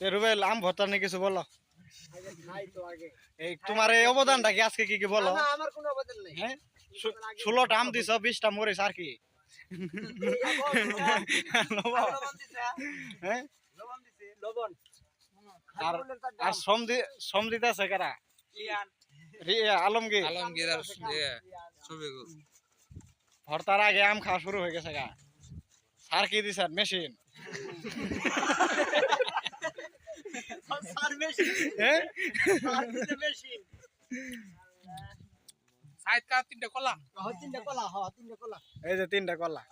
রুবেল আম ভর্তা নিয়ে কিছু বলো। এই তোমার এই অবদানটা কি আজকে কি কি বলো? না, আমার কোনো বদল নেই। হ্যাঁ? ষোলোটা আম দিছ বিশটা মরিচ আর কি? লবণ। দিছে, হ্যাঁ? লবণ দিছে, লবণ আর হাইবুলের তার আর দাম। শ্রম দি শ্রম দিতেছে কারা? আলমগীর। আলমগীর ভর্তার আগে আম খাওয়া শুরু হয়ে গেছে গা। সার কি দিছে? মেশিন। মেশিন, হ্যাঁ? সার দিছে মেশিন। সাইড কার তিনটে কলা। হ, তিনটা কলা, হ, তিনটা কলা। এই যে তিনটা কলা।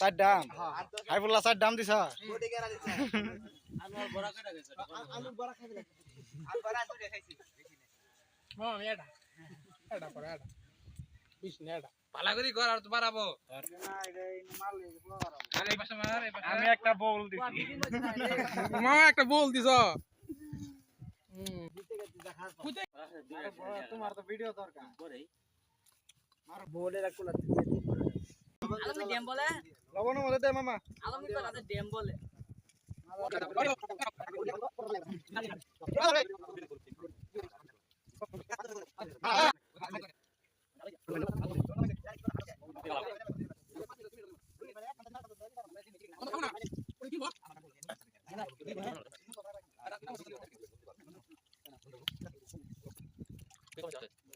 চার দাম। হ্যাঁ, হাইফুল্লাহ চার দাম দিছ। বড়া খাইবে এটা করে এটা বিশ না এটা পালা করি কর আর তো বাড়াবো আমি একটা বল দিছি মামা একটা বল দিছ তোমার তো ভিডিও দরকার আর ড্যাম বলে লবণের মধ্যে দে মামা আলমগীর তো রাতে ড্যাম বলে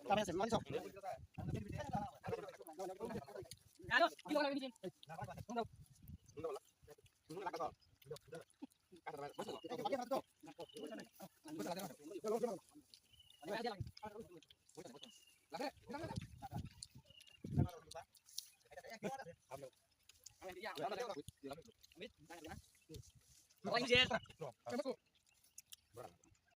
kamera sih, langsung. Aduh, kita lagi di sini. Tunggu. Tunggu lah. Tunggu lah kau. Masuk. Masuk. Masuk. Masuk. Iya,